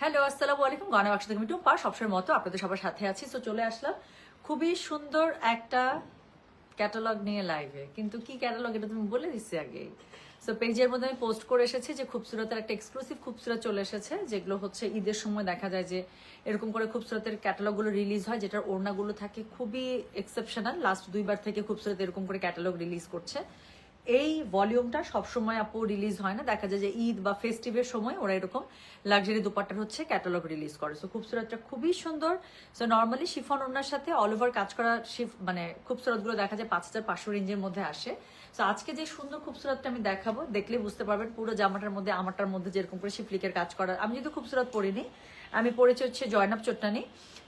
Hello, আসসালামু আলাইকুম। গানা বাক্স থেকে টুম্পা। সবসময় মতো আপনাদের সবার সাথে আছি। তো চলে আসলাম। খুবই সুন্দর একটা ক্যাটালগ নিয়ে লাইভে কিন্তু কি ক্যাটালগ এটা তুমি বলে দিচ্ছি আগে? সো পেজের মধ্যে আমি পোস্ট করে এসেছি যে খুবসুরতের একটা এক্সক্লুসিভ খুবসুরত চলে এসেছে, যেগুলো হচ্ছে ঈদের সময় দেখা যায় যে এরকম করে খুবসুরতের ক্যাটালগুলো রিলিজ হয়, যেটার ওড়নাগুলো থাকে খুবই এক্সেপশনাল লাস্ট দুইবার থেকে খুবসুরত এরকম করে ক্যাটালগ রিলিজ করছে। এই ভলিউমটা সবসময় আপু রিলিজ হয় না। দেখা যায় যে ঈদ বা ফেস্টিভের সময় ওরা এরকম লাক্সারি দুপাট্টার হচ্ছে ক্যাটালগ রিলিজ করে। সো খুবসুরতটা খুবই সুন্দর। সো নর্মালি শিফন ওনার সাথে অল ওভার কাজ করা শিফ মানে খুবসুরতগুলো দেখা যায় পাঁচ হাজার পাঁচশো রেঞ্জের মধ্যে আসে। সো আজকে যে সুন্দর খুবসুরতটা আমি দেখাবো, দেখলে বুঝতে পারবেন পুরো জামাটার মধ্যে, আমারটার মধ্যে যেরকম করে শিফলিকের কাজ করা আমি যদি খুবসুরত পরিনি। আমি পড়েছি হচ্ছে জয়নাব চট্টানি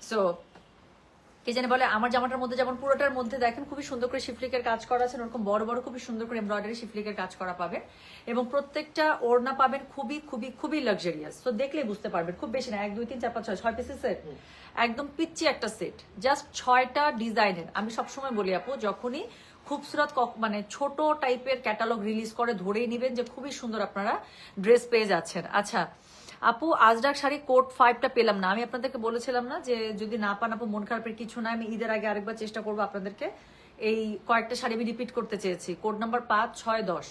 সো কি জানি বলে আমার জামাটার মধ্যে যেমন পুরোটার মধ্যে দেখেন খুবই সুন্দর করে শিফলিকের কাজ করা আছে, ওরকম বড় বড় খুবই সুন্দর করে এমব্রয়ডারি শিফলিকের কাজ করা পাবেন। এবং প্রত্যেকটা ওড়না পাবেন খুবই খুবই খুবই লাক্সারিয়াস তো দেখলেই বুঝতে পারবেন, খুব বেশি না, এক, দুই, তিন, চার, পাঁচ, ছয় ছয় পিসের সেট একদম পিচ্ছি একটা সেট জাস্ট ছয়টা ডিজাইনের আমি সবসময় বলি আপু, যখনই খুবসুরত মানে ছোট টাইপের ক্যাটালগ রিলিজ করে ধরেই নেবেন যে খুবই সুন্দর আপনারা ড্রেস পেয়ে যাচ্ছেন। আচ্ছা আপু আজরাক শাড়ি কোট ফাইভটা পেলাম না। আমি আপনাদেরকে বলেছিলাম না যে যদি না পান আপু, মন খারাপের কিছু না আমি ঈদের আগে আরেকবার চেষ্টা করব আপনাদেরকে এই কয়েকটা শাড়ি আমি রিপিট করতে চেয়েছি। কোড নাম্বার পাঁচ, ছয়, দশ।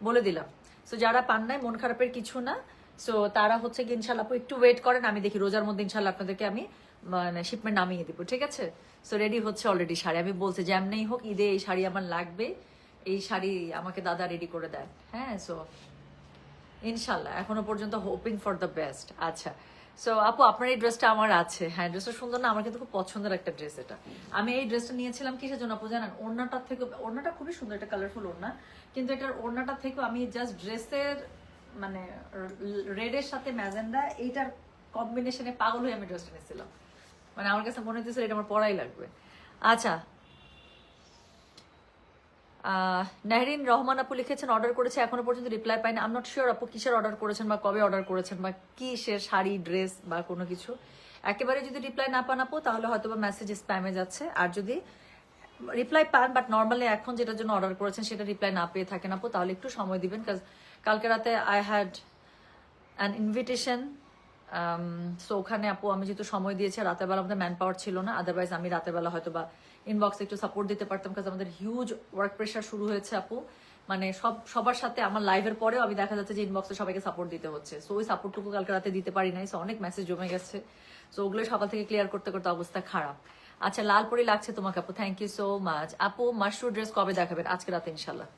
বলে দিলাম। সো যারা পান নাই, মন খারাপের কিছু না। সো তারা হচ্ছে কি ইনশাল্লাহ আপু, একটু ওয়েট করেন। আমি দেখি রোজার মধ্যে ইনশাল্লাহ আপনাদেরকে আমি মানে শিপমেন্ট নামিয়ে দিব। ঠিক আছে? সো রেডি হচ্ছে অলরেডি শাড়ি। আমি বলছি, যেমনেই হোক, ঈদে এই শাড়ি আমার লাগবে। এই শাড়ি আমাকে দাদা রেডি করে দেন। হ্যাঁ? সো ইনশাল্লাহ, এখনও পর্যন্ত হোপিং ফর দ্য বেস্ট আচ্ছা সো আপু, আপনার এই ড্রেসটা আমার আছে। হ্যাঁ ড্রেসটা সুন্দর না, আমার কিন্তু খুব পছন্দের একটা ড্রেস এটা। আমি এই ড্রেসটা নিয়েছিলাম কিসের জন্য আপু জানেন? ওড়নাটার থেকে, ওড়নাটা খুবই সুন্দর একটা কালারফুল ওড়না। কিন্তু এটার ওড়নাটা থেকে আমি জাস্ট ড্রেসের মানে রেডের সাথে ম্যাজেন্ডা, এইটার কম্বিনেশনে পাগল হয়ে আমি ড্রেসটা নিয়েছিলাম। মানে আমার কাছে মনে হচ্ছে এটা আমার পড়াই লাগবে। আচ্ছা নাহরিন রহমান আপু লিখেছেন অর্ডার করেছে, এখনও পর্যন্ত রিপ্লাই পাইনি। আম নট শিওর আপু কিসের অর্ডার করেছেন বা কবে অর্ডার করেছেন বা কি সে শাড়ি ড্রেস বা কোনো কিছু। একেবারে যদি রিপ্লাই না পান আপু, তাহলে হয়তো বা মেসেজ স্প্যামে যাচ্ছে। আর যদি রিপ্লাই পান বাট নর্মালি এখন যেটার জন্য অর্ডার করেছেন, সেটা রিপ্লাই না পেয়ে থাকেন আপু, তাহলে একটু সময় দিবেন। কাজ কালকে রাতে I had an invitation so ওখানে আপু, আমি যেহেতু সময় দিয়েছি রাতের বেলা আমাদের ম্যান পাওয়ার ছিল না আদারওয়াইজ আমি রাতের বেলা হয়তো বা ইনবক্সে একটু সাপোর্ট দিতে পারতাম কাজ আমাদের হিউজ ওয়ার্ক প্রেশার শুরু হয়েছে আপু। মানে সব, সবার সাথে আমার লাইভের পরেও আমি দেখা যাচ্ছে যে ইনবক্সে সবাইকে সাপোর্ট দিতে হচ্ছে। সো ওই সাপোর্টটুকু কালকে রাতে দিতে পারি নাই সো অনেক মেসেজ জমে গেছে। সো ওগুলো সকাল থেকে ক্লিয়ার করতে করতে অবস্থা খারাপ। আচ্ছা লাল পরি লাগছে তোমাকে আপু থ্যাংক ইউ সো মাচ আপু মাশরু ড্রেস কবে দেখাবেন? আজকে রাতে ইনশাল্লাহ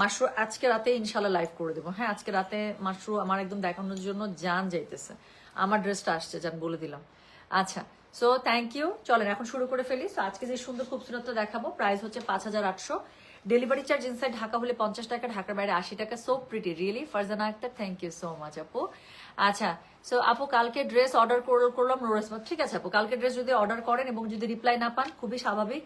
মাশরু আজকে রাতে ইনশাল্লাহ লাইভ করে দেবো। হ্যাঁ আজকে রাতে মাশরু আমার একদম দেখানোর জন্য যান যাইতেছে। আমার ড্রেসটা আসছে, জান বলে দিলাম। আচ্ছা সো থ্যাংক ইউ চলেন, এখন শুরু করে ফেলি। সো আজকে যে সুন্দর খুবসুরত দেখাবো প্রাইস হচ্ছে পাঁচ হাজার আটশো। ডেলিভারি চার্জ ইনসাইড ঢাকা হলে পঞ্চাশ টাকা, ঢাকার বাইরে আশি টাকা। So pretty really Farzana Akhtar thank you so much আপু। আচ্ছা সো আপু, কালকে ড্রেস অর্ডার করলাম নুরাসমত ঠিক আছে আপু, কালকে ড্রেস যদি অর্ডার করেন এবং যদি রিপ্লাই না পান, খুবই স্বাভাবিক।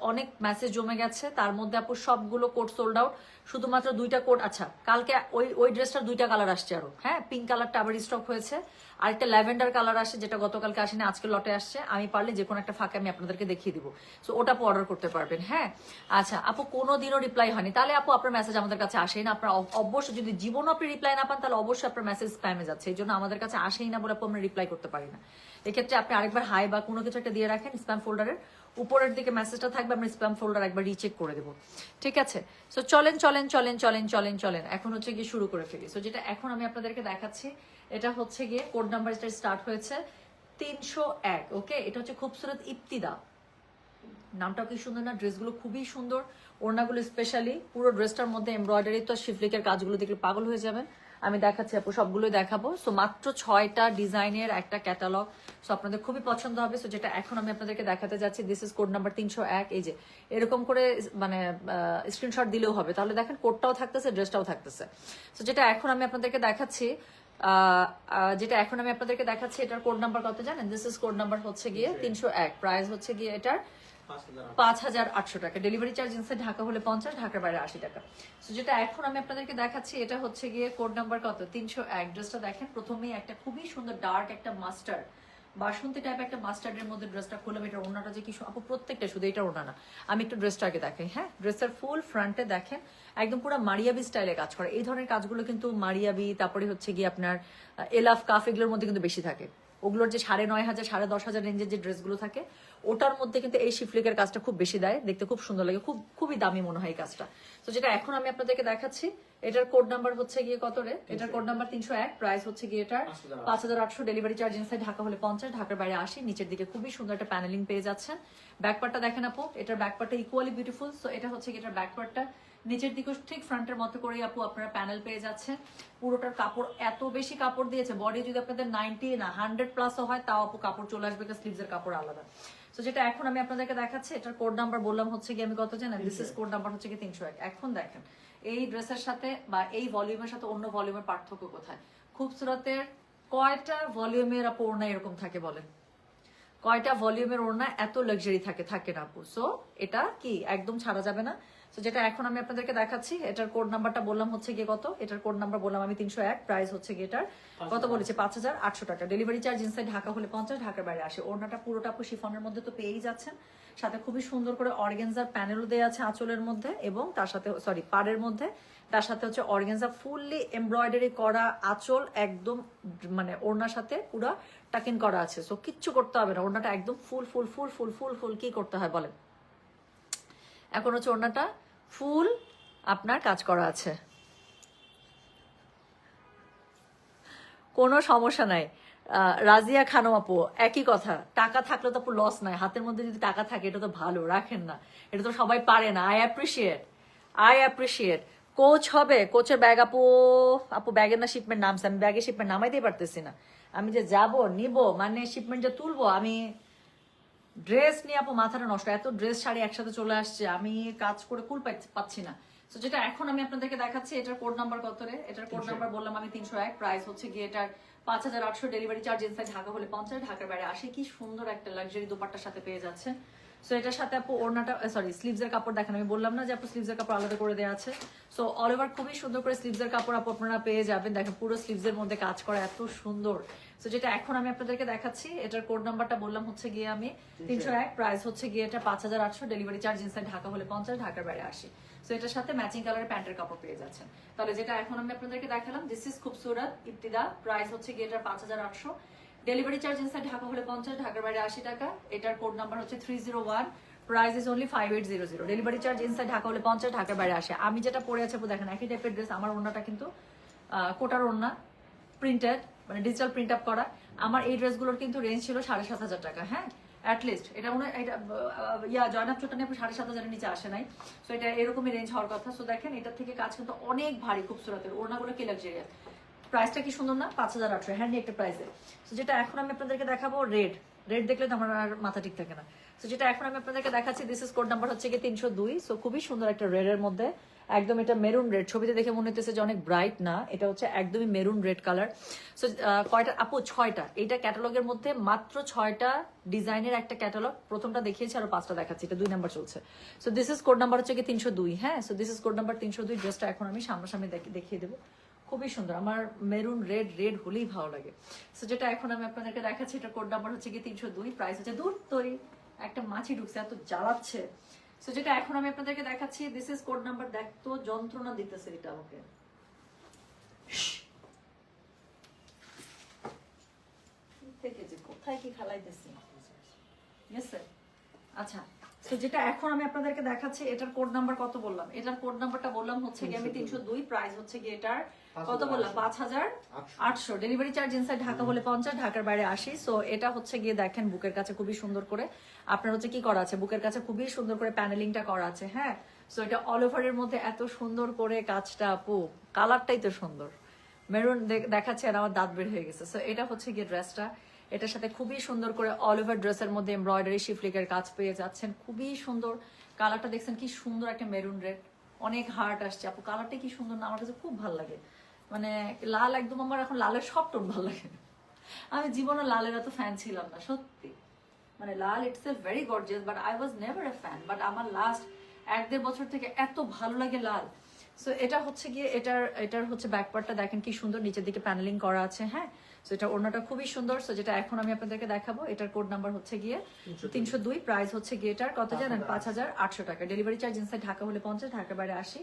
অনেক মেসেজ জমে গেছে, তার মধ্যে আপু সবগুলো কোড সোল্ড আউট শুধুমাত্র দুইটা কোড আচ্ছা কালকে ওই ওই ড্রেসটার দুইটা কালার আসছে আরও। হ্যাঁ পিঙ্ক কালারটা আবার স্টক হয়েছে। আর একটা ল্যাভেন্ডার কালার আসছে, যেটা গতকালকে আসেনি, আজকে লটে আসছে। আমি পারলে যে কোনো একটা ফাঁকে আমি আপনাদেরকে দেখিয়ে দিব। সো ওটা আপু অর্ডার করতে পারবেন হ্যাঁ? আচ্ছা আপু কোনো দিনও রিপ্লাই হয়নি। তাহলে আপু আপনার মেসেজ আমাদের কাছে আসেই না। আপনার অব- অবশ্যই যদি জীবনও আপনি রিপ্লাই না পান, তাহলে অবশ্যই আপনার মেসেজ স্প্যামে যাচ্ছে। এই জন্য আমাদের কাছে আসেই না বলে আপু আমরা রিপ্লাই করতে পারি না। এক্ষেত্রে আপনি আরেকবার হাই বা কোনো কিছু একটা দিয়ে রাখেন স্প্যাম ফোল্ডারের উপরের দিকে মেসেজটা থাকবে, আমরা স্প্যাম ফোল্ডার একবার রিচেক করে দেবো। ঠিক আছে? সো চলেন চলেন চলেন চলেন চলেন চলেন। এখন হচ্ছে গিয়ে শুরু করে ফেলি। সো যেটা এখন আমি আপনাদেরকে দেখাচ্ছি, এটা হচ্ছে গিয়ে কোড নাম্বার যেটা স্টার্ট হয়েছে তিনশো এক ওকে এটা হচ্ছে খুবসুরত ইফতিদা নামটাও কি সুন্দর না? ড্রেসগুলো খুবই সুন্দর। ওড়নাগুলো স্পেশালি পুরো ড্রেসটার মধ্যে এমব্রয়ডারি তো শিফলিকের কাজগুলো দেখলে পাগল হয়ে যাবেন। আমি দেখাচ্ছি আপু সবগুলোই দেখাবো। সো মাত্র ছয়টা ডিজাইনের একটা ক্যাটালগ সো আপনাদের খুবই পছন্দ হবে। সো যেটা এখন আমি আপনাদেরকে দেখাতে যাচ্ছি দিস ইজ কোড নাম্বার তিনশো এক। এই যে এরকম করে মানে স্ক্রিনশট দিলেও হবে। তাহলে দেখেন কোডটাও থাকতেছে ড্রেসটাও থাকতেছে। সো যেটা এখন আমি আপনাদেরকে দেখাচ্ছি যেটা এখন আমি আপনাদেরকে দেখাচ্ছি এটার কোড নাম্বার কত জানেন? দিস ইজ কোড নাম্বার হচ্ছে গিয়ে তিনশো এক। প্রাইস হচ্ছে গিয়ে এটার পাঁচ হাজার আটশো টাকা। ডেলিভারি চার্জ ইনসাইড ঢাকা হলে পঞ্চাশ, ঢাকার বাইরে আশি টাকা। তো যেটা এখন আমি আপনাদেরকে দেখাচ্ছি, এটা হচ্ছে গিয়ে কোড নাম্বার কত? তিনশো এক। ড্রেসটা দেখেন, প্রথমেই একটা খুবই সুন্দর ডার্ক একটা মাস্টার বাসন্তী টাইপ একটা মাস্টার্ডের মধ্যে ড্রেসটা খুললাম। এটা ওনাটা যে কি আপু, প্রত্যেকটা শুধু এটা ওনা না। আমি একটু ড্রেসটা আগে দেখাই হ্যাঁ? ড্রেসের ফুল ফ্রন্টে দেখেন, একদম পুরো মারিয়াবি স্টাইলে কাজ করে। এই ধরনের কাজগুলো কিন্তু মারিয়াবি, তারপরে হচ্ছে গিয়ে আপনার এলাফ, কাফ, এগুলোর মধ্যে কিন্তু বেশি থাকে। ওগুলোর যে সাড়ে নয় হাজার সাড়ে দশ হাজার রেঞ্জের যে ড্রেসগুলো থাকে ওটার মধ্যে কিন্তু এই শিফলিকের কাজটা খুব বেশি দেয়। দেখতে খুব সুন্দর লাগে খুব খুবই দামি মনে হয় এই কাজটা। তো যেটা এখন আমি আপনাদেরকে দেখাচ্ছি এটার কোড নাম্বার হচ্ছে গিয়ে কত রে? এটার কোড নাম্বার তিনশো এক প্রাইস হচ্ছে গিয়ে এটার পাঁচ হাজার আটশো। ডেলিভারি চার্জ ইনসাইড ঢাকা হলে পঞ্চাশ ঢাকার বাইরে আসি নিচের দিকে খুবই সুন্দর একটা প্যানেলিং পেয়ে যাচ্ছেন। ব্যাকপার্টটা দেখেন আপু এটার ব্যাকপার্টটা ইকুয়ালি বিউটিফুল সো এটা হচ্ছে গিয়ে এটার ব্যাকপার্টটা নিচের দিকে ঠিক ফ্রন্টের মতো করেই আপু আপনারা প্যানেল পেয়ে যাচ্ছেন। পুরোটার কাপড় এত বেশি কাপড় দিয়েছে বডি যদি আপনাদের নাইনটি না হান্ড্রেড প্লাসও হয়, তাও আপু কাপড় চলে আসবে স্লিভসের কাপড় আলাদা। তো যেটা এখন আমি আপনাদেরকে দেখাচ্ছি, এটার কোড নাম্বার বললাম হচ্ছে কি আমি কত জানেন দিস ইজ কোড নাম্বার হচ্ছে কি তিনশো এক। এখন দেখেন, এই ড্রেসের সাথে বা এই ভলিউমের সাথে অন্য ভলিউমের পার্থক্য কোথায়? খুবসুরতের কয়টা ভলিউমের আপু ওড়না এরকম থাকে বলেন? কয়টা ভলিউমের ওড়না এত লাক্সারি থাকে থাকে না আপু? সো এটা কি, একদম ছাড়া যাবে না। তো যেটা এখন আমি আপনাদেরকে দেখাচ্ছি এটার কোড নাম্বারটা বললাম হচ্ছে গিয়ে কত? এটার কোড নাম্বার বললাম আমি তিনশো এক প্রাইস হচ্ছে গিয়ে এটার কত বলেছে? পাঁচ হাজার আটশো টাকা। ডেলিভারি চার্জ ইনসাইড ঢাকা হলে পঞ্চাশ ঢাকার বাইরে আসে ওড়নাটা পুরোটা আপু শিফনের মধ্যে তো পেয়েই যাচ্ছেন। সাথে খুবই সুন্দর করে অর্গেনজার প্যানেলও দেওয়া আছে আঁচলের মধ্যে এবং তার সাথে সরি পাড়ের মধ্যে। তার সাথে হচ্ছে অর্গেনজা ফুললি এমব্রয়ডারি করা আঁচল একদম মানে ওড়নার সাথে পুরো টাকিন করা আছে। সো কিচ্ছু করতে হবে না। ওড়নাটা একদম ফুল ফুল ফুল ফুল ফুল ফুল কি করতে হয় বলেন? এখন ওড়নাটা ফুল আপনার কাজ করা আছে। কোনো সমস্যা নাই। রাজিয়া খানম আপু, একই কথা। টাকা থাকলে তো আপু লস নাই। হাতের মধ্যে যদি টাকা থাকে, এটা তো ভালো, রাখেন না। এটা তো সবাই পারে না। I appreciate I appreciate coach হবে। কোচের ব্যাগ আপু আপু ব্যাগের না শিপমেন্ট নামছে। আমি ব্যাগে শিপমেন্ট নামাইতেই পারতেছি না। আমি যে যাব, নিব মানে শিপমেন্ট যে তুলবো, আমি ড্রেস নিয়ে আপু মাথাটা নষ্ট এত ড্রেস শাড়ি একসাথে চলে আসছে আমি কাজ করে কুল পাচ্ছি না। তো যেটা এখন আমি আপনাদেরকে দেখাচ্ছি এটার কোড নাম্বার কত রে? এটার কোড নাম্বার বললাম আমি তিনশো এক প্রাইস হচ্ছে গিয়ে এটার পাঁচ হাজার আটশো ডেলিভারি চার্জ ইনসাইড ঢাকা হলে পঞ্চাশ ঢাকার বাইরে আসে কি সুন্দর একটা লাক্সারি দোপাট্টার সাথে পেয়ে যাচ্ছে। সো এটার সাথে আপু ওড়নাটা সরি স্লিভসের কাপড় দেখেন আমি বললাম না যে আপু স্লিভসের কাপড় আলাদা করে দেওয়া আছে। সো অল ওভার খুবই সুন্দর করে স্লিভসের কাপড় আপু আপনারা পেয়ে যাবেন। দেখেন পুরো স্লিভসের মধ্যে কাজ করা এত সুন্দর। সো যেটা এখন আমি আপনাদেরকে দেখাচ্ছি এটার কোড নাম্বারটা বললাম হচ্ছে গিয়ে আমি তিনশো এক। প্রাইস হচ্ছে গিয়ে এটা পাঁচ হাজার আটশো ডেলিভারি চার্জ ইনসাইড ঢাকা হলে পঞ্চাশ ঢাকার বাইরে আসি সো এটার সাথে ম্যাচিং কালারের প্যান্টের কাপড় পেয়ে যাচ্ছেন। তাহলে যেটা এখন আমি আপনাদেরকে দেখালাম this is Khubsurat Ibtida price হচ্ছে গিয়ে এটা পাঁচ হাজার আটশো। ডেলিভারি চার্জ ইনসাইড ঢাকা হলে পঞ্চাশ ঢাকার বাইরে আশি টাকা। এটার কোড নাম্বার হচ্ছে three zero one price is only five eight zero zero delivery charge inside Dhaka হলে পঞ্চাশ ঢাকার বাইরে আসে আমি যেটা পরে আছে দেখেন একই টাইপের ড্রেস আমার ওড়নাটা কিন্তু কোটার ওড়না প্রিন্টেড মানে ডিজিটাল প্রিন্ট আপ করা। আমার এই ড্রেসগুলোর কিন্তু রেঞ্জ ছিল সাড়ে সাত হাজার টাকা হ্যাঁ? অ্যাটলিস্ট এটা মনে এটা ইয়া জয়নাথ চোটানি আপু সাড়ে সাত হাজারের নিচে আসে নাই। সো এটা এরকমই রেঞ্জ হওয়ার কথা। সো দেখেন, এটার থেকে কাজ কিন্তু অনেক ভারী, খুবসুরতের। ওড়নাগুলো কি লাক্সারিয়াস প্রাইসটা কি সুন্দর না? পাঁচ হাজার আটশো। হ্যান্ডি একটা প্রাইসে তো যেটা এখন আমি আপনাদেরকে দেখাবো রেড রেড দেখলে তো আমার আর মাথা ঠিক থাকে না। তো যেটা এখন আমি আপনাদেরকে দেখাচ্ছি দিস ইস কোড নাম্বার হচ্ছে কি তিনশো দুই। সো খুবই সুন্দর একটা রেডের মধ্যে। একদম এটা মেরুন রেড ছবিতে দেখে মনে হচ্ছে যে অনেক ব্রাইট না, এটা হচ্ছে একদমই মেরুন রেড কালার সো কয়টা? আপু, ছয়টা। এইটা ক্যাটালগের মধ্যে মাত্র ছয়টা ডিজাইনের একটা ক্যাটালগ প্রথমটা দেখিয়েছি, আরও পাঁচটা দেখাচ্ছি। এটা দুই নাম্বার চলছে। So this is code number হচ্ছে কি তিনশো দুই। হ্যাঁ so this is code number তিনশো দুই। ড্রেসটা এখন আমি সামনাসামনি দেখে- দেখিয়ে দেবো। খুবই সুন্দর। আমার মেরুন রেড রেড হলেই ভালো লাগে। সো যেটা এখন আমি আপনাদেরকে দেখাচ্ছি এটা কোড নাম্বার হচ্ছে কি তিনশো দুই। প্রাইস হচ্ছে দূর তৈরি। একটা মাছি ঢুকছে, এত জ্বালাচ্ছে। সো যেটা এখন আমি আপনাদেরকে দেখাচ্ছি দিস ইজ কোড নাম্বার দেখতো যন্ত্রণা দিতেছে এটা আমাকে। থেকে যে কোথায় কি খালাইতেছি. আচ্ছা। তো যেটা এখন আমি আপনাদেরকে দেখাচ্ছি এটার কোড নাম্বার কত বললাম? এটার কোড নাম্বারটা বললাম হচ্ছে কি আমি তিনশো দুই। প্রাইস হচ্ছে কি এটার কত বললাম? পাঁচ হাজার আটশো। ডেলিভারি চার্জ ইনসাইড ঢাকা হলে পঞ্চাশ ঢাকার বাইরে আসি সো এটা হচ্ছে গিয়ে দেখেন বুকের কাছে খুবই সুন্দর করে। আপনার হচ্ছে কি করা আছে? বুকের কাছে খুবই সুন্দর করে প্যানেলিংটা করা আছে হ্যাঁ? সো এটা অল ওভারের মধ্যে এত সুন্দর করে কাজটা আপু কালারটাই তো সুন্দর। মেরুন দেখাচ্ছে আর আমার দাঁত বের হয়ে গেছে। সো এটা হচ্ছে গিয়ে ড্রেসটা এটার সাথে খুবই সুন্দর করে অল ওভার ড্রেসের মধ্যে এমব্রয়ডারি শিফলিকের কাজ পেয়ে যাচ্ছেন। খুবই সুন্দর কালারটা দেখছেন, কি সুন্দর একটা মেরুন রেড অনেক হার্ট আসছে। আপু কালারটা কি সুন্দর না? আমার কাছে খুব ভালো লাগে। মানে লাল একদম আমার এখন লালের সব টোন ভালো লাগে। আমি জীবনে লালের এত ফ্যান ছিলাম না, সত্যি। মানে লাল it's a very gorgeous but I was never a fan but আমার লাস্ট এক দেড় বছর থেকে এত ভালো লাগে লাল। সো এটা হচ্ছে গিয়ে, এটার এটার হচ্ছে ব্যাকপার্টটা দেখেন কি সুন্দর, নিচের দিকে প্যানেলিং করা আছে হ্যাঁ? সো এটা ওড়নাটা খুবই সুন্দর। সো যেটা এখন আমি আপনাদেরকে দেখাবো এটার কোড নাম্বার হচ্ছে গিয়ে তিনশো দুই। প্রাইস হচ্ছে গিয়ে এটার। কত জানেন? পাঁচ হাজার আটশো টাকা। ডেলিভারি চার্জ ইনসাইড ঢাকা হলে পঞ্চাশ ঢাকার বাইরে আসি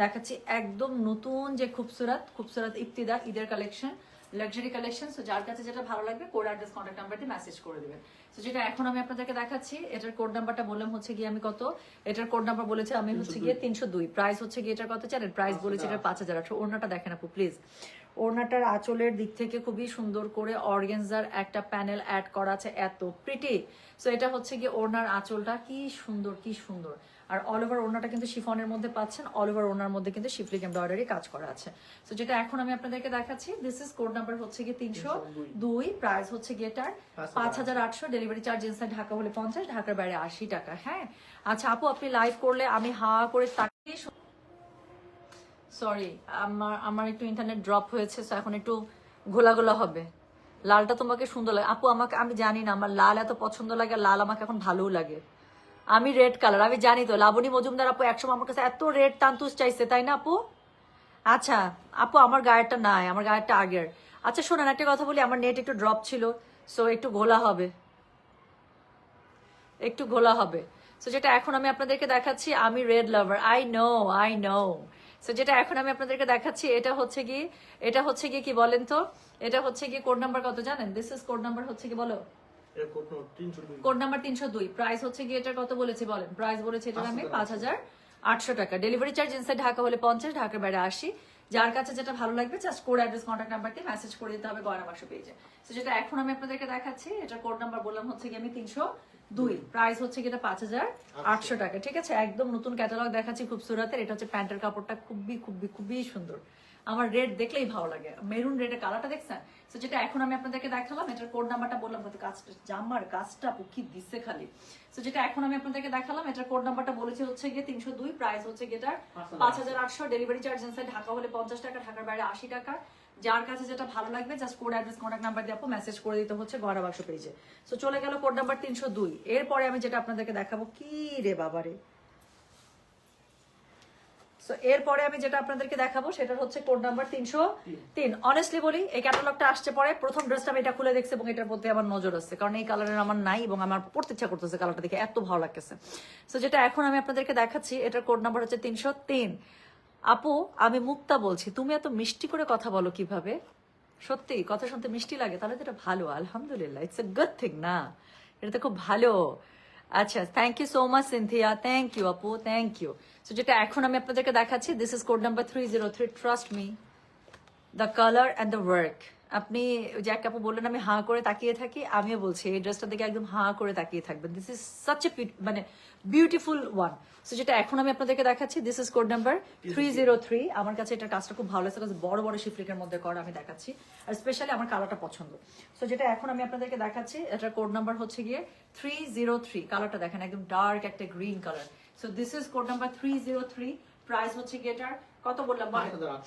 দেখাচ্ছি একদম নতুন যে খুবসুরাত খুবসুরাত ইফতিদা ঈদের কালেকশন লাক্সারি কালেকশন সো যার কাছে যেটা ভালো লাগবে কোড অ্যাড্রেস কন্ট্যাক্ট নাম্বারটি মেসেজ করে দেবেন। তো যেটা এখন আমি আপনাদেরকে দেখাচ্ছি এটার কোড নাম্বারটা বললাম হচ্ছে গিয়ে আমি কত? এটার কোড নাম্বার বলেছে আমি হচ্ছে গিয়ে তিনশো দুই। প্রাইস হচ্ছে গিয়ে এটার কত জানেন প্রাইস বলেছে এটা পাঁচ হাজার আটশো। ওড়নাটা দেখেন আপু প্লিজ ওড়নাটার আঁচলের দিক থেকে খুবই সুন্দর করে অর্গেনজার একটা প্যানেল অ্যাড করা আছে এত প্রিটি সো এটা হচ্ছে গিয়ে ওড়নার আঁচলটা কি সুন্দর কি সুন্দর। আর অল ওভার ওড়নাটা কিন্তু শিফনের মধ্যে পাচ্ছেন অল ওভার ওড়নার মধ্যে কিন্তু শিফলিক এমব্রয়ডারি কাজ করা আছে। সো যেটা এখন আমি আপনাদেরকে দেখাচ্ছি দিস ইজ কোড নাম্বার হচ্ছে গিয়ে তিনশো দুই প্রাইস হচ্ছে গিয়ে এটার পাঁচ হাজার আটশো। ডেলিভারি চার্জ ইনসাইড ঢাকা হলে পঞ্চাশ ঢাকার বাইরে আশি টাকা হ্যাঁ? আচ্ছা আপু আপনি লাইভ করলে আমি হা করে তাকিয়ে সরি আমার আমার একটু ইন্টারনেট ড্রপ হয়েছে তো এখন একটু ঘোলা ঘোলা হবে। লালটা তোমাকে সুন্দর লাগে। আপু আমাকে আমি জানি না আমার লাল এত পছন্দ লাগে লাল আমাকে এখন ভালোও লাগে। আমি রেড কালার আমি জানি তো। লাবণী মজুমদার আপু, একসময় আমার কাছে এত রেড তান্তুস চাইছে, তাই না আপু? আচ্ছা আপু, আমার গায়েরটা নাই, আমার গায়েরটা আগের। আচ্ছা শোনেন, একটা কথা বলি, আমার নেট একটু ড্রপ ছিল সো একটু ঘোলা হবে। একটু ঘোলা হবে। সো যেটা এখন আমি আপনাদেরকে দেখাচ্ছি, আমি red lover I know I know so যেটা এখন আমি আপনাদেরকে দেখাচ্ছি, এটা হচ্ছে কি এটা হচ্ছে গিয়ে কি বলেন তো? এটা হচ্ছে গিয়ে কোড নাম্বার কত জানেন? দিস ইজ কোড নাম্বার হচ্ছে কি বলো? কোড নাম্বার তিনশো দুই। প্রাইস হচ্ছে গিয়ে কত বলেছি বলেন? প্রাইস বলেছি এটার আমি পাঁচ হাজার আটশো টাকা। ডেলিভারি চার্জ ইনসাইড ঢাকা হলে পঞ্চাশ ঢাকার বাইরে আশি। যার কাছে যেটা ভালো লাগবে জাস্ট কোড অ্যাড্রেস কন্ট্যাক্ট নাম্বারকে মেসেজ করে দিতে হবে গয়না বাক্স পেজে তো যেটা এখন আমি আপনাদেরকে দেখাচ্ছি এটা কোড নাম্বার বললাম হচ্ছে কি আমি তিনশো দুই। প্রাইস হচ্ছে কি এটা পাঁচ হাজার আটশো টাকা। ঠিক আছে? একদম নতুন ক্যাটালগ দেখাচ্ছি খুব সুরাতের। এটা হচ্ছে প্যান্টের কাপড়টা খুবই খুবই খুবই সুন্দর। আমার রেড দেখলেই ভালো লাগে। মেরুন রেডের কালারটা দেখছেন? তো যেটা এখন আমি আপনাদেরকে দেখালাম এটার কোড নাম্বারটা বললাম হয়তো কাজটা জামার কাজটা কি দিচ্ছে খালি। তো যেটা এখন আমি আপনাদেরকে দেখালাম এটার কোড নাম্বারটা বলেছে হচ্ছে গিয়ে তিনশো দুই প্রাইস হচ্ছে গিয়ে এটার পাঁচ হাজার আটশো ডেলিভারি চার্জ ইনসাইড ঢাকা হলে পঞ্চাশ টাকা ঢাকার বাইরে আশি টাকা। যার কাছে যেটা ভালো লাগবে just code address contact number দিয়ে আপু মেসেজ করে দিতে হচ্ছে গড়া বাক্স পেজে তো চলে গেল কোড নাম্বার তিনশো দুই। এরপরে আমি যেটা আপনাদেরকে দেখাবো কি রে বাবারে। সো এরপরে আমি যেটা আপনাদেরকে দেখাবো সেটা হচ্ছে কোড নাম্বার তিনশো তিন। অনেস্টলি বলি, এই ক্যাটালগটা আসছে পরে প্রথম ড্রেসটা আমি এটা খুলে দেখছি এবং এটার প্রতি আমার নজর কারণ এই কালারের আমার নাই এবং আমার পড়তে ইচ্ছা করতেছে কালারটা দেখে, এত ভালো লাগতেছে। সো যেটা এখন আমি আপনাদেরকে দেখাচ্ছি, এটার কোড নাম্বার হচ্ছে তিনশো তিন। আপু, আমি মুক্তা বলছি, তুমি এত মিষ্টি করে কথা বলো কীভাবে? সত্যি, কথা শুনতে মিষ্টি লাগে, তাহলে তো এটা ভালো, আলহামদুলিল্লাহ ইটস এ গুড থিং না। এটা তো খুব ভালো। আচ্ছা thank you so much Sinthia thank you আপু থ্যাংক ইউ সো যেটা এখন আমি আপনাদেরকে দেখাচ্ছি this is code number three zero three trust me the colour and the work আপনি যে এক আপু বললেন, আমি হাঁ করে তাকিয়ে থাকি। আমিও বলছি, এই ড্রেসটা দেখে একদম হাঁ করে তাকিয়ে থাকবেন। দিস ইজ সাচ এ মানে বিউটিফুল ওয়ান সো যেটা এখন আমি আপনাদেরকে দেখাচ্ছি this is code number three zero three আমার কাছে এটার কাজটা খুব ভালো লাগছে বড় বড় শিফলিকের মধ্যে করা আমি দেখাচ্ছি, আর স্পেশালি আমার কালারটা পছন্দ। সো যেটা এখন আমি আপনাদেরকে দেখাচ্ছি, এটার কোড নাম্বার হচ্ছে গিয়ে থ্রি জিরো থ্রি কালারটা দেখেন, একদম ডার্ক একটা green colour so this is code number three zero three price হচ্ছে গিয়ে এটার কত বললাম?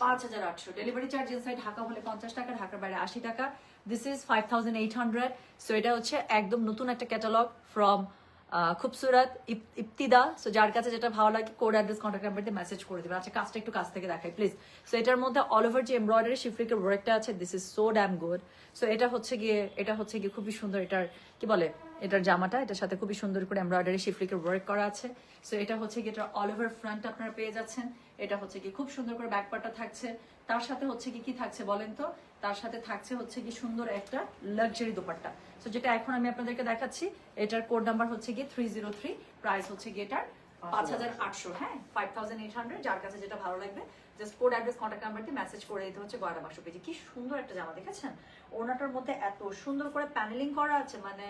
পাঁচ হাজার আটশো। ডেলিভারি চার্জ ইনসাইড ঢাকা হলে পঞ্চাশ টাকা ঢাকার বাইরে আশি টাকা। This is five thousand eight hundred so এটা হচ্ছে একদম নতুন একটা catalogue from Khubsurat Ibtida. So যার কাছে যেটা ভালো লাগে কোড অ্যাড্রেস কন্ট্যাক্ট নাম্বার দিয়ে মেসেজ করে দেবে। আচ্ছা কাজটা একটু কাছ থেকে দেখাই প্লিজ সো এটার মধ্যে অল ওভার যে এমব্রয়ডারি শিফরিকের ওয়ার্কটা আছে this is so damn good so এটা হচ্ছে গিয়ে এটা হচ্ছে গিয়ে খুবই সুন্দর এটার কি বলে? এটার জামাটা, এটার সাথে খুবই সুন্দর করে এমব্রয়ডারি শিফরিকের ওয়ার্ক করা আছে। সো এটা হচ্ছে গিয়ে এটার অল ওভার ফ্রন্ট আপনারা পেয়ে যাচ্ছেন। এটা হচ্ছে কি খুব সুন্দর করে ব্যাক পার্টটা থাকছে। তার সাথে হচ্ছে কি কি থাকছে বলেন তো? তার সাথে থাকছে হচ্ছে কি সুন্দর একটা লাক্সারি দোপাট্টা। সো যেটা এখন আমি আপনাদেরকে দেখাচ্ছি, এটার কোড নাম্বার হচ্ছে গিয়ে থ্রি জিরো থ্রি প্রাইস হচ্ছে গিয়ে এটার পাঁচ হাজার আটশো। হ্যাঁ ফাইভ থাউজেন্ড এইট হান্ড্রেড যার কাছে যেটা ভালো লাগবে just code address contact number দিয়ে মেসেজ করে দিতে হচ্ছে গয়না বাক্স পেজে। কি সুন্দর একটা জামা, দেখেছেন? ওনাটার মধ্যে এত সুন্দর করে প্যানেলিং করা আছে মানে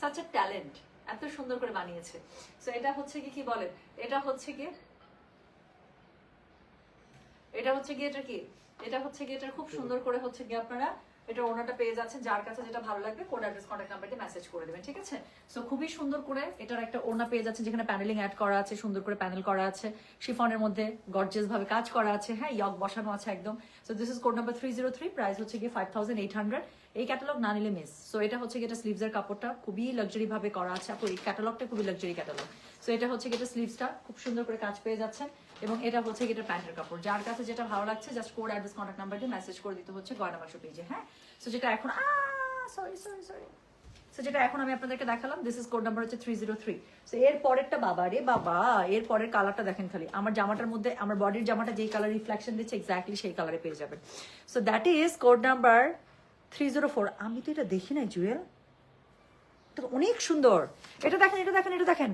সাচ এ ট্যালেন্ট এত সুন্দর করে বানিয়েছে। সো এটা হচ্ছে কি কি বলেন এটা হচ্ছে কি? এটা হচ্ছে গিয়ে এটা কি? এটা হচ্ছে গিয়ে এটা খুব সুন্দর করে হচ্ছে গিয়ে আপনারা এটা ওনাটা পেয়ে যাচ্ছেন, যার কাছে যেটা ভালো লাগবে কোড অ্যাড্রেস কন্ট্যাক্ট নাম্বারটি মেসেজ করে দেবেন, ঠিক আছে? সো খুবই সুন্দর করে এটার একটা ওনা পেয়ে যাচ্ছেন, যেখানে প্যানেলিং অ্যাড করা আছে, সুন্দর করে প্যানেল করা আছে শিফনের মধ্যে গর্জিয়াস ভাবে কাজ করা আছে হ্যাঁ ইয়ক বসানো আছে একদম। So this is code number three zero three price হচ্ছে গিয়ে ফাইভ থাউজেন্ড এইট হান্ড্রেড এই ক্যাটালগ না নিলে মিস সো এটা হচ্ছে গিয়ে এটা স্লিভসের কাপড়টা। খুবই লাক্সারি ভাবে করা আছে। আপু, এই ক্যাটালগটা খুবই লাক্সারি ক্যাটালগ সো এটা হচ্ছে গিয়ে স্লিভসটা খুব সুন্দর করে কাজ পেয়ে যাচ্ছেন। এবং এটা হচ্ছে এটা প্যান্টের কাপড়। যার কাছে যেটা ভালো লাগছে just code address contact number দিয়ে মেসেজ করে দিতে হচ্ছে গয়না বাক্স পেজে হ্যাঁ? সো যেটা এখন সরি সরি সরি সো যেটা এখন আমি আপনাদেরকে দেখালাম দিস ইজ কোড নাম্বার হচ্ছে থ্রি জিরো থ্রি সো এর পরেরটা বাবা রে বাবা, এর পরের কালারটা দেখেন খালি। আমার জামাটার মধ্যে, আমার বডির জামাটা যেই কালার রিফ্লেকশন দিচ্ছে এক্স্যাক্টলি সেই কালারে পেয়ে যাবেন। So that is code number three zero four আমি তো এটা দেখি নাই, জুয়েল। তো অনেক সুন্দর। এটা দেখেন এটা দেখেন এটা দেখেন।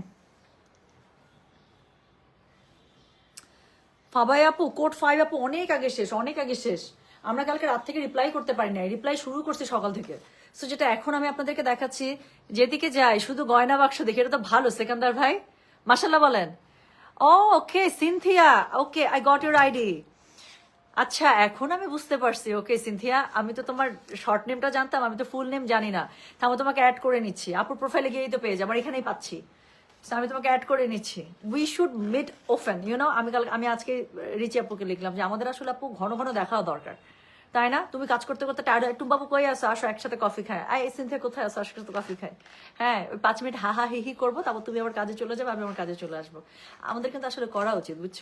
ফাবাই আপু, কোড ফাইভ আপু, অনেক আগে শেষ, অনেক আগে শেষ। আমরা কালকে রাত থেকে রিপ্লাই করতে পারি নাই। রিপ্লাই শুরু করছি সকাল থেকে। সো যেটা এখন আমি আপনাদেরকে দেখাচ্ছি, যেদিকে যাই, শুধু গয়না বাক্স দেখি, এটা তো ভালো, সেকান্দার ভাই। মাসাল্লাহ বলেন। ও okay Sinthia okay I got your ID আচ্ছা এখন আমি বুঝতে পারছি। ওকে সিনথিয়া, আমি তো তোমার শর্ট নেমটা জানতাম, আমি তো ফুল নেম জানি না। আমি তোমাকে অ্যাড করে নিচ্ছি। আপুর প্রোফাইলে গিয়েই তো পেয়ে আমার এখানেই পাচ্ছি। আমি তোমাকে অ্যাড করে নিচ্ছি। We should meet often you know আমি কাল আমি আজকে রিচি আপুকে লিখলাম যে, আমাদের আসলে আপু ঘন ঘন দেখাও দরকার। তাই না? তুমি কাজ করতে করতে টায়ার্ড একটু বাবু কই আসো আসো, একসাথে কফি খায় আই সিনথিয়া, কোথায় আসো আসো, একসাথে কফি খায় হ্যাঁ ওই পাঁচ মিনিট হা হা হি হি করব, তারপর তুমি আমার কাজে চলে যাবে, আমি আমার কাজে চলে আসব। আমাদের কিন্তু আসলে করা উচিত, বুঝছ?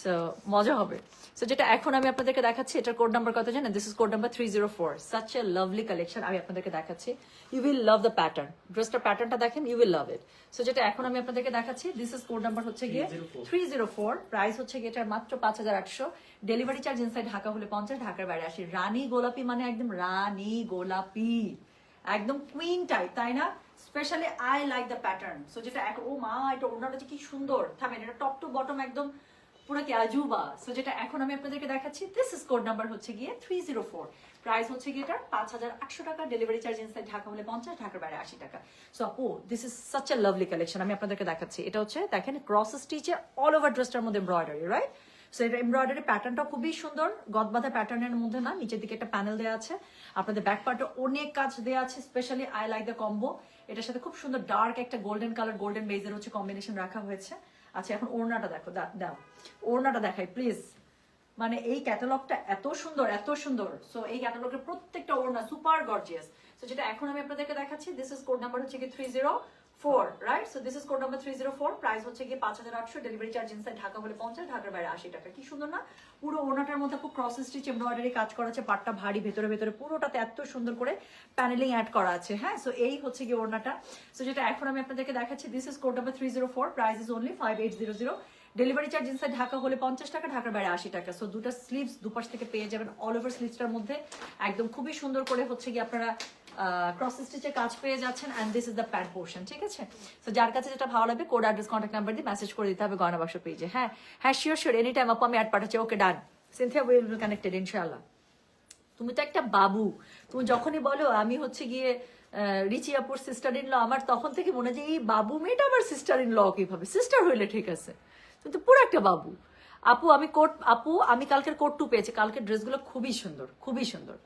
সো মজা হবে। সো যেটা এখন আমি আপনাদেরকে দেখাচ্ছি এটার কোড নাম্বার কত জানেন? This is code number three zero four such a lovely collection আমি আপনাদেরকে দেখাচ্ছি। You will love the pattern ড্রেসটার প্যাটার্নটা দেখেন you will love it so যেটা এখন আমি আপনাদেরকে দেখাচ্ছি দিস ইজ কোড নাম্বার হচ্ছে গিয়ে থ্রি জিরো ফোর প্রাইস হচ্ছে গিয়ে এটার মাত্র পাঁচ হাজার আটশো। ডেলিভারি চার্জ ইনসাইড ঢাকা হলে পঞ্চাশ ঢাকার বাইরে আসি রানী গোলাপি মানে একদম রানী গোলাপি। একদম কুইন টাইপ তাই না? Specially I like the pattern so যেটা ও মা এটা ওনাটা কি সুন্দর। থামেন এটা টপ টু বটম একদম পুরো কি আজুবা? সো যেটা এখন আমি আপনাদেরকে দেখাচ্ছি দিস ইজ কোড নাম্বার হচ্ছে গিয়ে থ্রি জিরো ফোর প্রাইস হচ্ছে গিয়ে এটার পাঁচ হাজার একশো টাকা ডেলিভারি চার্জ ইনসাইড ঢাকা হলে পঞ্চাশ, ঢাকার বাইরে আশি টাকা। সো আপু this is such a lovely collection আমি আপনাদেরকে দেখাচ্ছি। এটা হচ্ছে, দেখেন ক্রস স্টিচে অল ওভার ড্রেসটার মধ্যে এমব্রয়ডারি রাইট সো এটা এমব্রয়ডারি প্যাটার্নটা খুবই সুন্দর, গদবাধা প্যাটার্নের মধ্যে না, নিচের দিকে একটা প্যানেল দেওয়া আছে। আপনাদের ব্যাক পার্টে অনেক কাজ দেওয়া আছে specially I like the combo এটার সাথে খুব সুন্দর ডার্ক একটা গোল্ডেন কালার গোল্ডেন বেজের হচ্ছে কম্বিনেশন রাখা হয়েছে। আচ্ছা এখন ওড়নাটা দেখো দাও। ওড়নাটা দেখাই প্লিজ মানে এই ক্যাটালগটা এত সুন্দর এত সুন্দর। সো এই ক্যাটালগের প্রত্যেকটা ওড়না সুপার গর্জিয়াস যেটা এখন আমি আপনাদেরকে দেখাচ্ছি দিস ইজ কোড নাম্বার হচ্ছে কি three zero four right so this is code number three zero four price হচ্ছে গিয়ে পাঁচ হাজার আটশো। ডেলিভারি চার্জ ইনসাইড ঢাকা হলে পঞ্চাশ ঢাকার বাইরে আশি টাকা। কি সুন্দর না? পুরো ওনাটার মধ্যে খুব ক্রস স্টিচ এমব্রয়ডারি কাজ করা আছে। পাটটা ভারী, ভেতরে ভেতরে পুরোটাতে এত সুন্দর করে প্যানেলিং অ্যাড করা আছে। হ্যাঁ? সো এই হচ্ছে গিয়ে ওড়নাটা। সো যেটা এখন আমি আপনাদেরকে দেখাচ্ছি this is code number three zero four price is only five eight zero zero delivery charge inside Dhaka হলে পঞ্চাশ টাকা, ঢাকার বাইরে আশি টাকা। সো দুটো স্লিভস দুপাশ থেকে পেয়ে যাবেন। অল ওভার স্লিভসটার মধ্যে। একদম খুবই সুন্দর করে হচ্ছে গিয়ে আপনারা ক্রস স্টিচের কাজ পেয়ে যাচ্ছেন and this is the pant portion ঠিক আছে? তো যার কাছে যেটা ভালো লাগবে কোড অ্যাড্রেস কন্ট্যাক্ট নাম্বার দিয়ে মেসেজ করে দিতে হবে গয়না বাক্স পেজে হ্যাঁ? হ্যাঁ শিওর শিওর এনি টাইম আপু আমি অ্যাড পাঠাচ্ছি okay done Sinthia will be connected ইনশাআল্লাহ তুমি তো একটা বাবু। তুমি যখনই বলো, আমি হচ্ছে গিয়ে রিচি আপুর সিস্টার ইন ল আমার তখন থেকে মনে হয় এই বাবু মেয়েটা আমার সিস্টার ইন ল কীভাবে? সিস্টার হইলে ঠিক আছে। তুমি তো পুরো একটা বাবু। আপু, আমি কোট আপু, আমি কালকের কোট টু পেয়েছি। কালকের ড্রেসগুলো খুবই সুন্দর খুবই সুন্দর।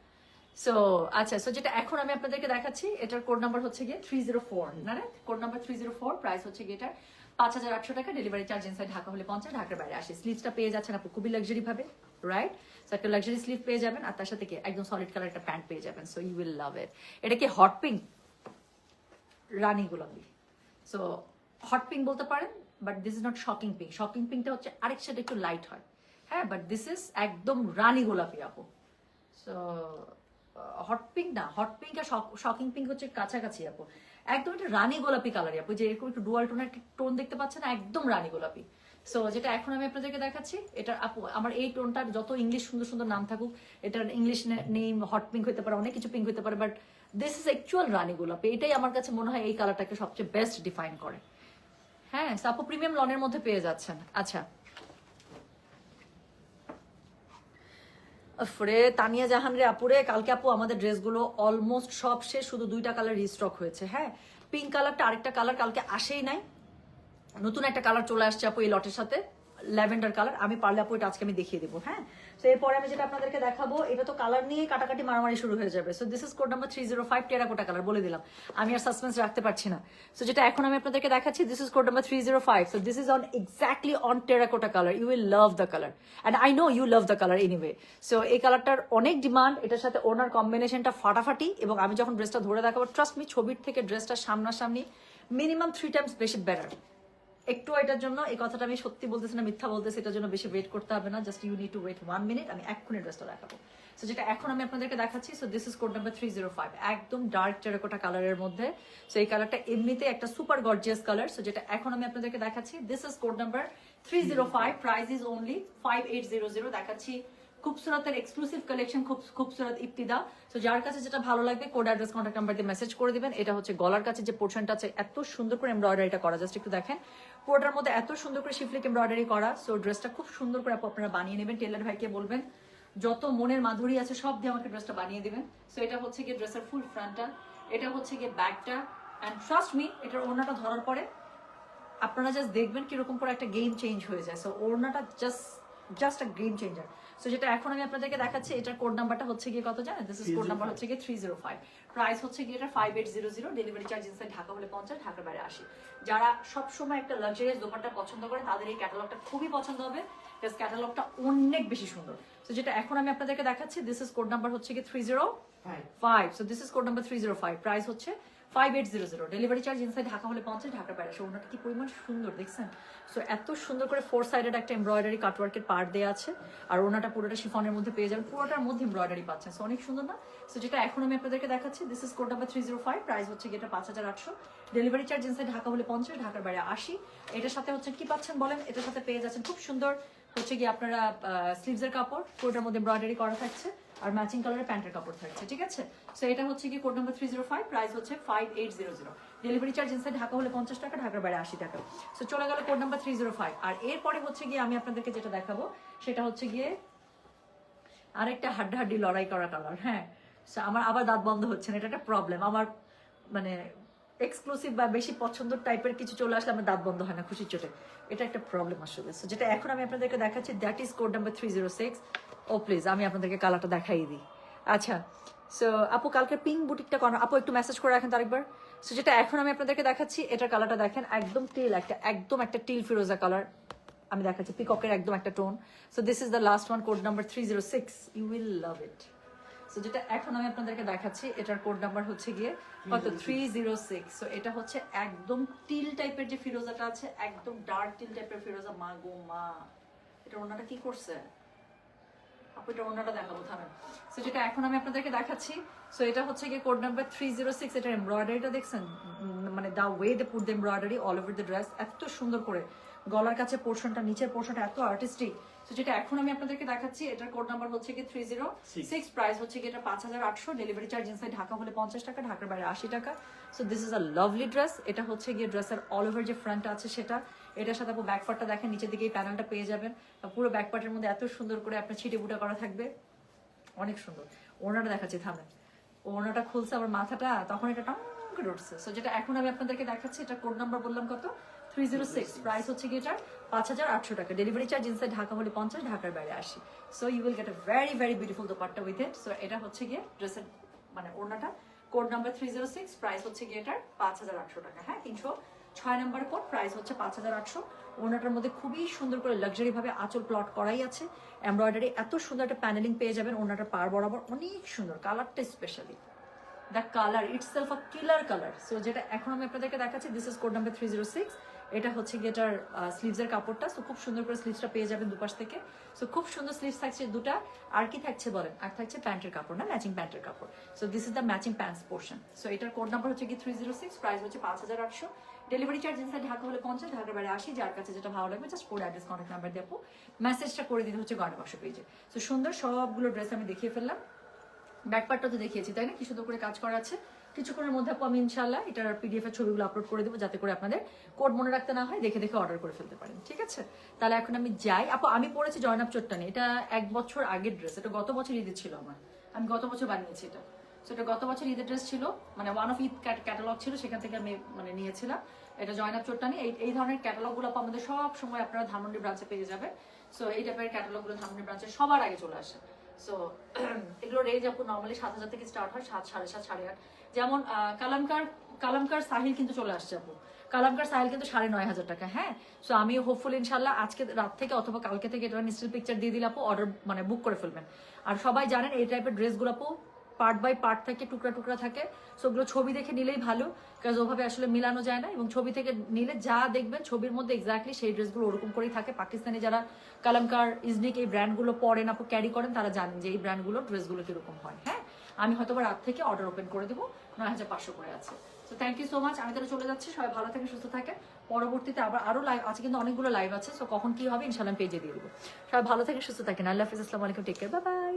সো আচ্ছা সো যেটা এখন আমি আপনাদেরকে দেখাচ্ছি, এটার কোড নাম্বার হচ্ছে গিয়ে থ্রি জিরো ফোর না code number three zero four price হচ্ছে গিয়ে এটার পাঁচ হাজার আটশো টাকা ডেলিভারি চার্জ ইনসাইড ঢাকা হলে পঞ্চাশ, ঢাকার বাইরে আসে। স্লিভসটা পেয়ে যাচ্ছেন আপু, খুবই লাক্সারি ভাবে রাইট সো একটা লাক্সারি স্লিভ পেয়ে যাবেন, আর তার সাথে একদম সলিড কালার একটা প্যান্ট পেয়ে যাবেন। So you will love it এটা কি হট পিঙ্ক রানী গোলাপি। সো হট পিঙ্ক বলতে পারেন but this is not shocking pink shocking পিঙ্কটা হচ্ছে আরেক সাথে একটু লাইট হয়। হ্যাঁ বাট দিস ইজ একদম রানী গোলাপি আপু। সো হট পিঙ্ক না হট পিঙ্ক আর শকিং পিঙ্ক হচ্ছে কাছাকাছি আপু। একদম একটা রানী গোলাপি কালারই আপু, যে এরকম একটু ডুয়াল টোনের টোন দেখতে পাচ্ছেন, একদম রানী গোলাপি। সো যেটা এখন আমি আপনাদেরকে দেখাচ্ছি, এটা আপু, আমার এই টোনটার যত ইংলিশ সুন্দর সুন্দর নাম থাকুক, এটার ইংলিশ নেম হট পিঙ্ক হতে পারে, অনেক কিছু পিঙ্ক হতে পারে বাট দিস ইজ অ্যাকচুয়াল রানী গোলাপি। এটাই আমার কাছে মনে হয় এই কালারটাকে সবচেয়ে বেস্ট ডিফাইন করে। হ্যাঁ সাপো প্রিমিয়াম লনের মধ্যে পেয়ে যাচ্ছেন। আচ্ছা। ফ্রে, তানিয়া জাহান রে আপুরে, কালকে আপু আমাদের ড্রেসগুলো অলমোস্ট সব শেষ, শুধু দুইটা কালার রিস্টক হয়েছে হ্যাঁ? পিঙ্ক কালারটা আরেকটা কালার কালকে আসেই নাই। নতুন একটা কালার চলে আসছে আপু এই লটের সাথে। ল্যাভেন্ডার কালার, আমি পারলে আপু এটা আজকে আমি দেখিয়ে দেবো হ্যাঁ? তো এরপরে আমি যেটা আপনাদেরকে দেখাবো, এটা তো কালার নিয়ে কাটাকাটি মারামারি শুরু হয়ে যাবে। So this is code number three zero five terracotta colour, বলে দিলাম। আমি আর সাসপেন্স রাখতে পারছি না। সো যেটা এখন আমি আপনাদেরকে দেখাচ্ছি this is code number three zero five so this is on exactly on terracotta colour. You will love the colour and I know you love the colour anyway so এই কালারটার অনেক ডিমান্ড এটার সাথে ওনার কম্বিনেশনটা ফাটাফাটি এবং আমি যখন ড্রেসটা ধরে দেখাবো ট্রাস্ট মি ছবির থেকে ড্রেসটা সামনাসামনি মিনিমাম থ্রি টাইমস বেশি বেটার একটু এটার জন্য, এই কথাটা আমি সত্যি বলতেছি না, মিথ্যা বলতেছি, এটার জন্য বেশি ওয়েট করতে হবে না just you need to wait one minute আমি এক্ষুনি ড্রেসটা দেখাবো। সো যেটা এখন আমি আপনাদেরকে দেখাচ্ছি so this is code number three zero five একদম ডার্ক টেরাকোটা কালারের মধ্যে। সো এই কালারটা এমনিতে একটা সুপার গর্জিয়াস কালার সো যেটা এখন আমি আপনাদেরকে দেখাচ্ছি this is code number three zero five price is only five eight zero zero দেখাচ্ছি খুবসুরতের এক্সক্লুসিভ কালেকশন খুব, খুবসুরত ইফতিদা তো যার কাছে যেটা ভালো লাগবে কোড অ্যাড্রেস কন্ট্যাক্ট নাম্বার দিয়ে মেসেজ করে দিবেন। এটা হচ্ছে গলার কাছে যে পোর্শনটা আছে, এত সুন্দর করে এমব্রয়ডারিটা করা। জাস্ট একটু দেখেন। পুরোটার মধ্যে এত সুন্দর করে শিফলিক এমব্রয়ডারি করা। সো ড্রেসটা খুব সুন্দর করে আপু আপনারা বানিয়ে নেবেন। টেলার ভাইকে বলবেন, যত মনের মাধুরী আছে, সব দিয়ে আমাকে ড্রেসটা বানিয়ে দিবেন। সো এটা হচ্ছে গিয়ে ড্রেসের ফুল ফ্রন্টটা এটা হচ্ছে গিয়ে ব্যাকটা অ্যান্ড ট্রাস্ট মি এটার ওড়নাটা ধরার পরে আপনারা জাস্ট দেখবেন কীরকম করে একটা গেম চেঞ্জ হয়ে যায়। সো ওড়নাটা just just a game changer so যেটা এখন আমি আপনাদেরকে দেখাচ্ছি এটার কোড নাম্বারটা হচ্ছে গিয়ে কত জানেন? দিস ইজ কোড নাম্বার হচ্ছে গিয়ে থ্রি জিরো ফাইভ প্রাইস হচ্ছে গিয়ে এটা five eight zero zero delivery charge inside Dhaka হলে পঞ্চাশ ঢাকার বাইরে আসি যারা সবসময় একটা লাক্সারিয়াস দোপারটা পছন্দ করে তাদের এই ক্যাটালগটা খুবই পছন্দ হবে। বিকজ ক্যাটালগটা অনেক বেশি সুন্দর। সো যেটা এখন আমি আপনাদেরকে দেখাচ্ছি দিস ইজ কোড নাম্বার হচ্ছে গিয়ে three zero five so this is code number three zero five price হচ্ছে five eight zero zero delivery charge inside Dhaka হলে পঞ্চাশ ঢাকার বাইরে ওনাটা কি পরিমাণ সুন্দর, দেখছেন? সো এত সুন্দর করে ফোর সাইডেড একটা এমব্রয়ডারি কাটওয়ার্কের পার্ট দেওয়া আছে। আর ওনাটা পুরোটা শিফনের মধ্যে পেয়ে যাবেন। পুরোটার মধ্যে এমব্রয়ডারি পাচ্ছেন। সো অনেক সুন্দর না? সো যেটা এখন আমি আপনাদেরকে দেখাচ্ছি this is code number three zero five price হচ্ছে গিয়ে এটা পাঁচ হাজার আটশো। ডেলিভারি চার্জ ইনসাইড ঢাকা হলে পঞ্চাশ ঢাকার বাইরে আশি। এটার সাথে হচ্ছে কি পাচ্ছেন বলেন? এটার সাথে পেয়ে যাচ্ছেন খুব সুন্দর হচ্ছে গিয়ে আপনারা স্লিভসের কাপড়। পুরোটার মধ্যে এমব্রয়ডারি করা থাকছে। আর ম্যাচিং কালারের প্যান্টের কাপড় থাকছে ঠিক আছে? সো এটা হচ্ছে কি code number three zero five price হচ্ছে five eight zero zero delivery charge inside Dhaka হলে পঞ্চাশ টাকা ঢাকার বাইরে আশি টাকা। সো চলে গেল code number three zero five আর এরপরে হচ্ছে গিয়ে আমি আপনাদেরকে যেটা দেখাবো সেটা হচ্ছে গিয়ে আরেকটা হাড্ডাহাড্ডি লড়াই করা কালার হ্যাঁ? So, আমার আবার দাঁত বন্ধ হচ্ছে না এটা একটা প্রবলেম আমার মানে এক্সক্লুসিভ বা বেশি পছন্দের টাইপের কিছু চলে আসলে আমার দাঁত বন্ধ হয় না খুশির চোটে। এটা একটা প্রবলেম আসলে। যেটা এখন আমি আপনাদেরকে দেখাচ্ছি that is code number three zero six O please আমি আপনাদেরকে কালারটা দেখাই দিই। আচ্ছা সো আপু কালকে পিঙ্ক বুটিকটা করা আপু একটু মেসেজ করে রাখেন তার একবার সো যেটা এখন আমি আপনাদেরকে দেখাচ্ছি এটার কালারটা দেখেন একদম টিল একটা একদম একটা টিল ফিরোজা কালার আমি দেখাচ্ছি পিককের একদম একটা tone so this is the last one code number three zero six you will love it so যেটা এখন আমি আপনাদেরকে দেখাচ্ছি এটার কোড নাম্বার হচ্ছে গিয়ে কত? থ্রি জিরো সিক্স সো এটা হচ্ছে একদম টিল টাইপের যে ফিরোজাটা আছে একদম ডার্ক টিল টাইপের ফিরোজা। মা গো মা। এটা ওনাটা কি করছে? আপু, এটা অন্যটা দেখাবো, থামেন। সো যেটা এখন আমি আপনাদেরকে দেখাচ্ছি সো এটা হচ্ছে গিয়ে code number three zero six এটার এমব্রয়ডারিটা দেখছেন? মানে the way they put the embroidery all over the dress এত সুন্দর করে গলার কাছে পোর্শনটা নিচের পোর্শনটা এত আর্টিস্টিক তো যেটা এখন আমি আপনাদেরকে দেখাচ্ছি এটার কোড নাম্বার হচ্ছে কি থ্রি জিরো সিক্স প্রাইস হচ্ছে কি এটা পাঁচ হাজার আটশো ডেলিভারি চার্জ ইনসাইড ঢাকা হলে পঞ্চাশ টাকা ঢাকার বাইরে আশি টাকা। So this is a lovely dress এটা হচ্ছে গিয়ে ড্রেসের অল ওভার যে ফ্রন্ট আছে সেটা। এটার সাথে আপনি ব্যাক পার্টটা দেখেন নিচের দিকে এই প্যানেলটা পেয়ে যাবেন। পুরো ব্যাক পার্টের মধ্যে এত সুন্দর করে আপনার ছিটে বুটা করা থাকবে। অনেক সুন্দর। ওনাটা দেখাচ্ছি থামেন। ওনাটা খুলছে আমার মাথাটা তখন এটা টং করে উঠছে। সো যেটা এখন আমি আপনাদেরকে দেখাচ্ছি এটা কোড নাম্বার বললাম কত? থ্রি জিরো সিক্স প্রাইস হচ্ছে কি এটার পাঁচ হাজার আটশো টাকা। ডেলিভারি চার্জ ইনসাইড ঢাকা হলে পঞ্চাশ, ঢাকার বাইরে আসি so you will get a very very beautiful dupatta with it so এটা হচ্ছে গিয়ে ড্রেসের মানে ওড়নাটা। Code number three zero six price হচ্ছে গিয়ে এটার পাঁচ হাজার আটশো টাকা। হ্যাঁ তিনশো ছয় নম্বর কোড প্রাইস হচ্ছে পাঁচ হাজার আটশো। ওনাটার মধ্যে খুবই সুন্দর করে লাক্সারি ভাবে আঁচল প্লট করাই আছে। এমব্রয়ডারি এত সুন্দর একটা প্যানেলিং পেয়ে যাবেন ওনাটার পার বরাবর। অনেক সুন্দর কালারটা specially the colour itself a killer colour so যেটা এখন আমি আপনাদেরকে দেখাচ্ছি this is code number three zero six এটা হচ্ছে গিয়ে এটার স্লিভসের কাপড়টা। সো খুব সুন্দর করে স্লিভসটা পেয়ে যাবেন দুপাশ থেকে। সো খুব সুন্দর স্লিভস থাকছে দুটা। আর কি থাকছে বলেন? আর থাকছে প্যান্টের কাপড়, না? ম্যাচিং প্যান্টের কাপড়। So this is the matching pants portion so এটার কোড নাম্বার হচ্ছে কি থ্রি জিরো সিক্স প্রাইস হচ্ছে পাঁচ হাজার আটশো। ডেলিভারি চার্জ ইনসাইড ঢাকা হলে পঞ্চাশ, ঢাকার বাইরে আসি যার কাছে যেটা ভালো লাগবে just code address contact number দিয়ে মেসেজটা করে দিতে হচ্ছে গয়না বাক্স পেজে সো সুন্দর সবগুলো ড্রেস আমি দেখিয়ে ফেললাম। ব্যাকপার্টটা তো দেখিয়েছি, তাই না? কি সুন্দর করে কাজ করা আছে। কিছুক্ষণের মধ্যে আমি ইনশাল্লাহ এটার পিডিএফ এর ছবিগুলো আপলোড করে দেবো যাতে করে আপনাদের কোড মনে রাখতে না হয় দেখে দেখে অর্ডার করে ফেলতে পারেন ঠিক আছে? তাহলে এখন আমি যাই। আপু আমি পড়েছি জয়নাব চট্টানি এটা এক বছর আগের ড্রেস এটা গত বছর ঈদের ছিল আমার। আমি গত বছর বানিয়েছি এটা। So, এটা গত বছর ঈদের ড্রেস ছিল মানে ওয়ান অফ ঈদ ক্যাটালগ ছিল সেখান থেকে আমি মানে নিয়েছিলাম। এটা জয়নাব চট্টানি এই এই ধরনের ক্যাটালগুলো আমাদের সব সময় আপনারা ধানমন্ডি ব্রাঞ্চে পেয়ে যাবেন। সো এই টাইপের ক্যাটালগুলো ধানমন্ডি ব্রাঞ্চে সবার আগে চলে আসে। সো এগুলো রেঞ্জ আপু নর্মালি সাত হাজার থেকে স্টার্ট হয়, সাত, সাড়ে সাত, সাড়ে আট। যেমন কালামকার কালামকার সাহিল কিন্তু চলে আসছে আপু। কালামকার সাহিল কিন্তু সাড়ে নয় হাজার টাকা হ্যাঁ? সো আমি হোপফুল ইনশাল্লাহ আজকে রাত থেকে অথবা কালকে থেকে এটা নিশ্চিত পিকচার দিয়ে দিলে আপু অর্ডার মানে বুক করে ফেলবেন। আর সবাই জানেন এই টাইপের ড্রেসগুলো আপু পার্ট বাই পার্ট থাকে, টুকরা টুকরা থাকে। সো ওগুলো ছবি দেখে নিলেই ভালো কাজ ওভাবে আসলে মিলানো যায় না। এবং ছবি থেকে নিলে যা দেখবেন, ছবির মধ্যে এক্স্যাক্টলি সেই ড্রেসগুলো ওরকম করেই থাকে। পাকিস্তানি যারা কালামকার, ইজনিক এই ব্র্যান্ডগুলো পরেন আপু ক্যারি করেন, তারা জানেন যে এই ব্র্যান্ডগুলো ড্রেসগুলো কীরকম হয়। হ্যাঁ? আমি হয়তো রাত থেকে অর্ডার ওপেন করে দেবো, নয় হাজার পাঁচশো করে আছে। তো থ্যাংক ইউ সো মাচ আমি তাহলে চলে যাচ্ছি। সবাই ভালো থাকে সুস্থ থাকে পরবর্তীতে আবার আরও লাইভ আছে কিন্তু অনেকগুলো লাইভ আছে। সো কখন কি হবে ইনশাল্লাহ পেজে দিয়ে দেবো। সবাই ভালো থাকে সুস্থ থাকেন। আল্লাহ হাফিজ। আসসালামু আলাইকুম। Take care bye